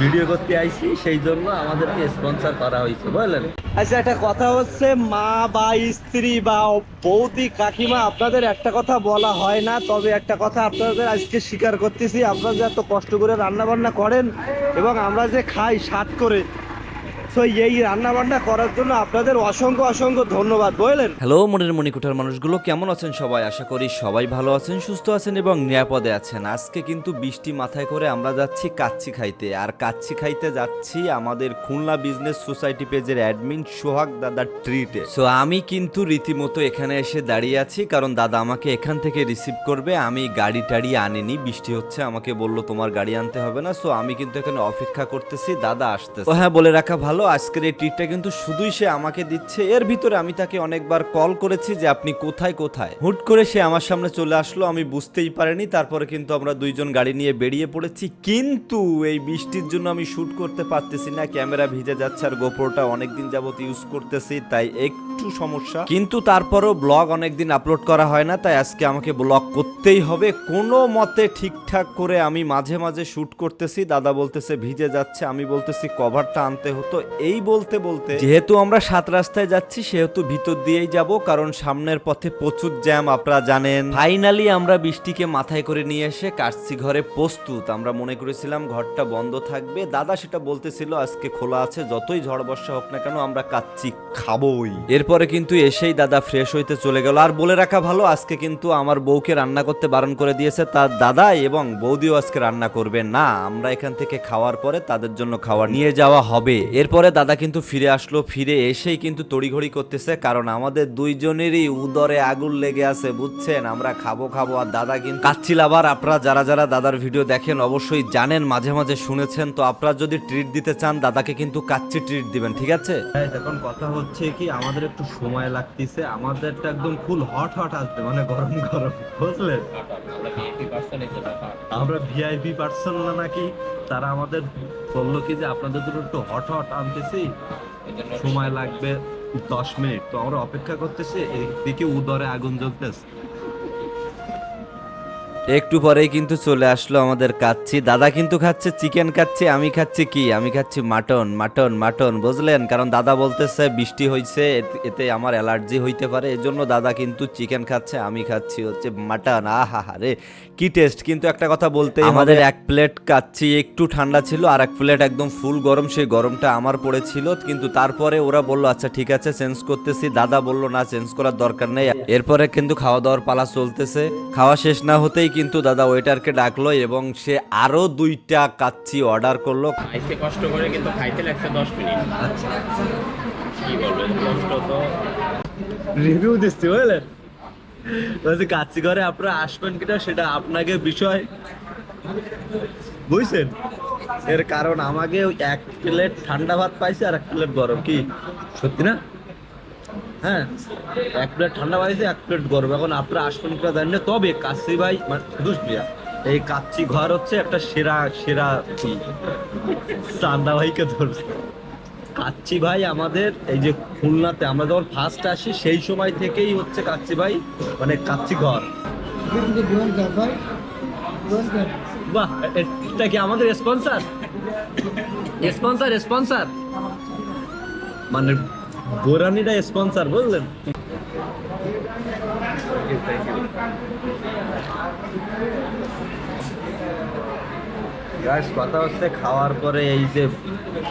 Video করতে আইছি, সেই জন্য আমাদেরকে স্পন্সর করা হয়েছে, বুঝলেন? আচ্ছা একটা কথা হচ্ছে, মা বা স্ত্রী বা বৌদি, কাকিমা, আপনাদের একটা কথা বলা হয় না, তবে একটা কথা আপনাদের আজকে স্বীকার করতেছি, আপনারা যে এত কষ্ট করে রান্না বান্না করেন এবং আমরা যে খাই স্বাদ করে তো এই রান্না বান্না করার জন্য আপনাদের অসংখ্য অসংখ্য ধন্যবাদ, বুঝলেন? হ্যালো মনের মণিকুঠার মানুষগুলো, কেমন আছেন সবাই? আশা করি সবাই ভালো আছেন, সুস্থ আছেন এবং নিরাপদে আছেন। আজকে কিন্তু বৃষ্টি মাথায় করে আমরা যাচ্ছি কাচ্চি খাইতে। আর কাচ্চি খাইতে যাচ্ছি আমাদের খুলনা বিজনেস সোসাইটি পেজের অ্যাডমিন সোহাগ দাদার ট্রিটে সো আমি কিন্তু রীতিমতো এখানে এসে দাঁড়িয়ে আছি, কারণ দাদা আমাকে এখান থেকে রিসিভ করবে। আমি গাড়ি টাড়ি আনিনি, বৃষ্টি হচ্ছে, আমাকে বলল তোমার গাড়ি আনতে হবে না। সো আমি কিন্তু এখানে অপেক্ষা করতেছি, দাদা আসতেছে। ও হ্যাঁ বলে রাখা ভালো। আজকের এই ট্রিটটা কিন্তু শুধুই সে আমাকে দিচ্ছে। এর ভিতরে আমি তাকে অনেকবার কল করেছি যে আপনি কোথায় কোথায়? হুট করে সে আমার সামনে চলে আসলো, আমি বুঝতেই পারিনি। তারপরে কিন্তু আমরা দুইজন গাড়ি নিয়ে বেরিয়ে পড়েছি। কিন্তু এই বৃষ্টির জন্য আমি শুট করতে পারতেছি না। ক্যামেরা ভিজে যাচ্ছে আর গোপ্রোটা অনেকদিন যাবত ইউজ করতেছি, তাই একটু সমস্যা। কিন্তু তারপরও ব্লগ অনেকদিন আপলোড করা হয় না, তাই আজকে আমাকে ব্লগ করতেই হবে। কোনো মতে ঠিকঠাক করে আমি মাঝে মাঝে শুট করতেছি। দাদা বলতেছে, ভিজে যাচ্ছে। আমি বলতেছি কভারটা আনতে হতো। এই বলতে বলতে যেহেতু আমরা সাত রাস্তায় যাচ্ছি, সেহেতু ভিতর দিয়েই যাব, কারণ সামনের পথে প্রচুর জ্যাম, আপনারা জানেন। ফাইনালি আমরা বৃষ্টিকে মাথায় করে নিয়ে এসে কাটছি ঘরে প্রস্তুত। আমরা মনে করেছিলাম ঘরটা বন্ধ থাকবে। দাদা সেটা বলতেছিল, আজকে খোলা আছে, যতই ঝড় বর্ষা হোক না কেন, আমরা কাচ্চি খাবই। এরপরে কিন্তু এসেই দাদা ফ্রেশ হইতে চলে গেল। আর বলে রাখা ভালো, আজকে কিন্তু আমার বউকে রান্না করতে বারণ করে দিয়েছে তার দাদা এবং বৌদিও আজকে রান্না করবে না। আমরা এখান থেকে খাওয়ার পরে তাদের জন্য খাবার নিয়ে যাওয়া হবে। এরপরে দাদা কিন্তু ফিরে আসলো ফিরে এসেই কিন্তু তড়িঘড়ি করতেছে কারণ আমাদের দুইজনেরই উদরে আগুন লেগে আছে বুঝছেন? আমরা খাব খাব আর দাদা কিন্তু কাচ্ছিল আবার। আপনারা যারা যারা দাদার ভিডিও দেখেন অবশ্যই জানেন মাঝে মাঝে শুনেছেন। তো আপনারা যদি ট্রিট দিতে চান দাদাকে কিন্তু কাচ্চি ট্রিট দিবেন ঠিক আছে? এখন কথা হচ্ছে কি আমাদের একটু সময় লাগতেছে। আমাদেরটা একদম ফুল হট হট আসবে মানে গরম গরম বুঝলেন? আমরা ভিআইপি পার্সন না নাকি? তারা আমাদের বলল কি যে আপনাদের জন্য একটু হট হট আনতেছি। সময় লাগবে দশ মিনিট। তো আমরা অপেক্ষা করতেছি এদিকে উদরে আগুন জ্বলতেছে। একটু পরেই কিন্তু চলে আসলো আমাদের কাচ্ছি। দাদা কিন্তু খাচ্ছে চিকেন খাচ্ছে, আমি খাচ্ছি কি? আমি খাচ্ছি মাটন মাটন মাটন, বুঝলেন? কারণ দাদা বলতেছে বৃষ্টি হয়েছে এতে- আমার অ্যালার্জি হইতে পারে, এজন্য দাদা কিন্তু চিকেন খাচ্ছে, আমি খাচ্ছি হচ্ছে মাটন। আহা রে কি টেস্ট কিন্তু একটা কথা বলতে আমাদের এক প্লেট কাচ্ছি একটু ঠান্ডা ছিল, আর এক প্লেট একদম ফুল গরম, সেই গরমটা আমার পড়েছিল, কিন্তু তারপরে ওরা বলল আচ্ছা ঠিক আছে চেঞ্জ করতেছি। দাদা বলল, না চেঞ্জ করার দরকার নেই। এরপরে কিন্তু খাওয়া দাওয়ার পালা চলতেছে। খাওয়া শেষ না হতেই কিন্তু দাদা ওয়েটারকে ডাকলো এবং সে আরও দুইটা কাচ্চি অর্ডার করল। খাইতে কষ্ট করে কিন্তু খাইতে লাগছে দশ মিনিট। আচ্ছা। কি বলব কষ্ট তো। রিভিউ দিচ্ছি বুঝলেন? বলছি কাচ্চি ঘরে আপনারা আসবেন কিনা সেটা আপনাকে বিষয়। বুঝছেন? এর কারণ আমাকে ওই এক প্লেট ঠান্ডা ভাত পাইছে আর এক প্লেট গরম কি? সত্যি না? হ্যাঁ। এক প্লেট ঠান্ডা পাইছে এক প্লেট গরম। এখন আপনারা আসবেন কিনা জানেন না, তবে কাচ্চি ভাই মানে দুষ প্রিয়া এই কাচ্চি ঘর হচ্ছে একটা সেরা সেরা চান্দা ভাইকে ধরছে। কাচ্চি ভাই আমাদের এই যে খুলনাতে, আমরা যখন ফার্স্ট আসি, সেই সময় থেকেই হচ্ছে কাচ্চি ভাই মানে কাচ্চি ঘর। বাহ এটা কি আমাদের স্পন্সর স্পন্সর স্পন্সর মানে বোরানিটা স্পন্সর বুঝলেন? গাইস কথা হচ্ছে খাওয়ার পরে এই যে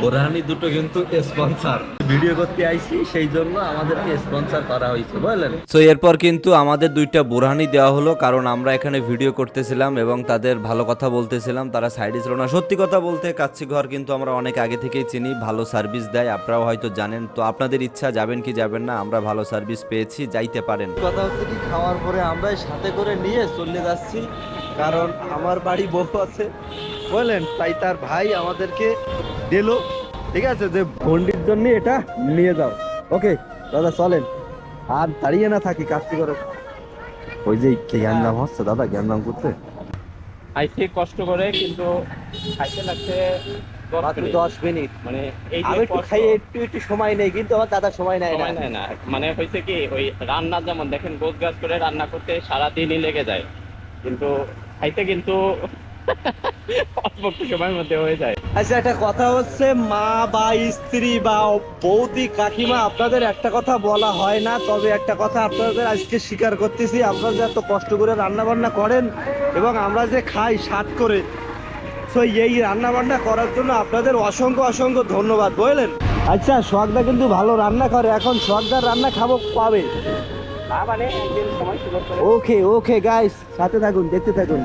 বোরহানি দুটো কিন্তু স্পন্সর ভিডিও করতে আইছি সেই জন্য আমাদেরকে স্পন্সর করা হয়েছে বুঝলেন? তো এরপর কিন্তু আমাদের দুইটা বোরহানি দেওয়া হলো কারণ আমরা এখানে ভিডিও করতেছিলাম এবং তাদের ভালো কথা বলতেছিলাম তারা সাইডে ছিল না। সত্যি কথা বলতে কাচ্চি ঘর কিন্তু আমরা অনেক আগে থেকেই চিনি ভালো সার্ভিস দেয় আপনারাও হয়তো জানেন। তো আপনাদের ইচ্ছা যাবেন কি যাবেন না আমরা ভালো সার্ভিস পেয়েছি যাইতে পারেন। কথা হচ্ছে কি খাওয়ার পরে আমরা সাথে করে নিয়ে চলে যাচ্ছি কারণ আমার বাড়ি বউ আছে বলেন তাই তার ভাই আমাদেরকে দিল। ঠিক আছে যে ভন্ডির জন্য এটা নিয়ে যাও। ওকে দাদা চলেন। আর দাঁড়িয়ে না থাকি কাজটি করে। ওই যে জ্ঞান নাম হচ্ছে দাদা জ্ঞান নাম করতে। খাইতে কষ্ট করে কিন্তু খাইতে লাগছে দশ মিনিট। মানে এই আমি একটু খাই একটু একটু সময় নেই কিন্তু আমার দাদা সময় নেয় না। মানে হয়েছে কি ওই রান্না যেমন দেখেন গোছ গাছ করে রান্না করতে সারা দিনই লেগে যায়। কিন্তু খাইতে কিন্তু অল্প একটু সময়ের মধ্যে হয়ে যায়। আচ্ছা একটা কথা হচ্ছে মা বা স্ত্রী বা বৌদি কাকিমা আপনাদের একটা কথা বলা হয় না তবে একটা কথা আপনাদের আজকে স্বীকার করতেছি আপনারা যে এত কষ্ট করে রান্না বান্না করেন এবং আমরা যে খাই স্বাদ করে তো এই রান্না বান্না করার জন্য আপনাদের অসংখ্য অসংখ্য ধন্যবাদ বুঝলেন? আচ্ছা সোহাগদা কিন্তু ভালো রান্না করে এখন সোহাগদার রান্না খাব পাবে ওকে ওকে গাইস সাথে থাকুন দেখতে থাকুন।